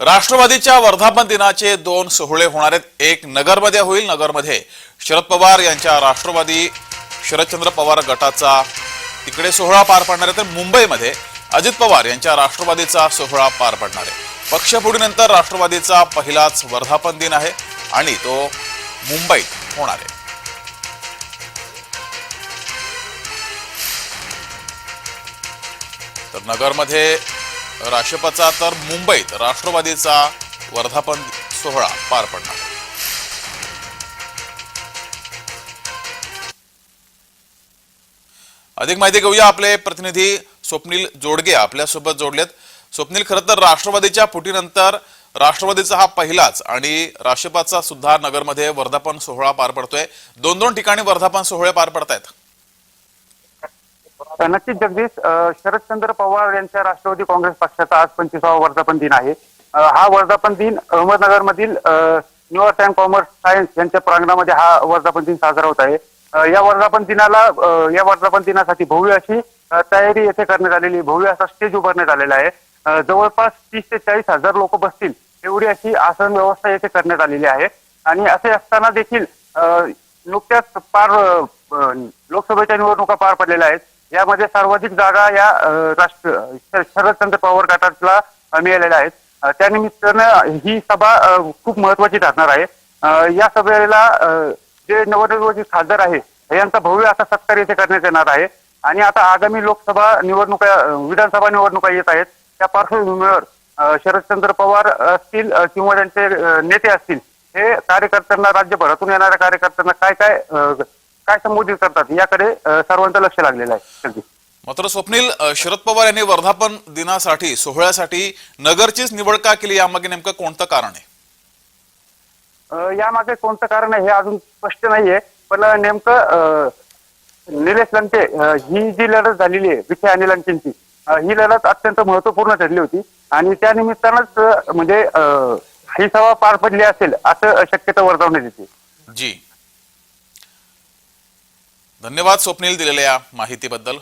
राष्ट्रवादीच्या वर्धापन दिनाचे दोन सोहळे होणार आहेत. एक नगरमध्ये होईल नगरमध्ये शरद पवार यांच्या राष्ट्रवादी शरदचंद्र पवार गटाचा तिकडे सोहळा पार पडणार आहे. तर मुंबईमध्ये अजित पवार यांच्या राष्ट्रवादीचा सोहळा पार पडणार आहे. पक्षफोडीनंतर राष्ट्रवादीचा पहिलाच वर्धापन दिन आहे आणि तो मुंबईत होणार आहे. तर नगरमध्ये राष्ट्रपचा तर मुंबईत राष्ट्रवादीचा वर्धापन सोहळा पार पडणार अधिक माहिती घेऊया आपले प्रतिनिधी स्वप्नील जोडगे आपल्यासोबत जोडलेत. स्वप्नील खरं तर राष्ट्रवादीच्या फुटीनंतर राष्ट्रवादीचा हा पहिलाच आणि राष्ट्रपाचा सुद्धा नगरमध्ये वर्धापन सोहळा पार पडतोय. दोन दोन ठिकाणी वर्धापन सोहळे पार पडतायत. नक्कीच जगदीश शरदचंद्र पवार यांच्या राष्ट्रवादी काँग्रेस पक्षाचा आज पंचवीसावा वर्धापन दिन आहे. हा वर्धापन दिन अहमदनगरमधील new art and commerce science यांच्या प्रांगणामध्ये हा वर्धापन दिन साजरा होत आहे. या वर्धापन दिनाला या वर्धापन दिनासाठी भव्य अशी तयारी येथे करण्यात आलेली भव्य असा स्टेज उभारण्यात आलेला आहे. जवळपास तीस ते चाळीस हजार लोक बसतील एवढी अशी आसन व्यवस्था येथे करण्यात आलेली आहे. आणि असे असताना देखील नुकत्याच पार लोकसभेच्या निवडणुका पार पडलेल्या आहेत. यामध्ये सर्वाधिक जागा या राष्ट्र शरदचंद्र पवार गटाला मिळालेल्या आहेत. त्यानिमित्तानं ही सभा खूप महत्वाची ठरणार आहे. या सभेला जे नवनिर्वाचित खासदार आहे यांचा भव्य असा सत्कार येथे करण्यात येणार आहे. आणि आता आगामी लोकसभा निवडणुका विधानसभा निवडणुका येत आहेत. त्या पार्श्वभूमीवर शरदचंद्र पवार असतील किंवा त्यांचे नेते असतील हे कार्यकर्त्यांना राज्यभरातून येणाऱ्या कार्यकर्त्यांना काय काय काय संबोधित करतात याकडे सर्वांचं लक्ष लागलेलं आहे. मात्र स्वप्नील शरद पवार यांनी वर्धापन दिनासाठी सोहळ्यासाठी नगरचीच निवड का केली यामागे नेमकं कोणतं कारण आहे? यामागे कोणतं कारण आहे हे अजून स्पष्ट नाहीये. पण नेमकं निलेश अ, ही जी लढत झालेली आहे विखे आणि लंकेंची अ, ही लढत अत्यंत महत्त्वपूर्ण ठरली होती. आणि त्या निमित्तानंच म्हणजे ही सभा पार पडली असेल असं शक्यता वर्तवण्यात येते. जी. धन्यवाद स्वप्नील दिलेल्या माहितीबद्दल.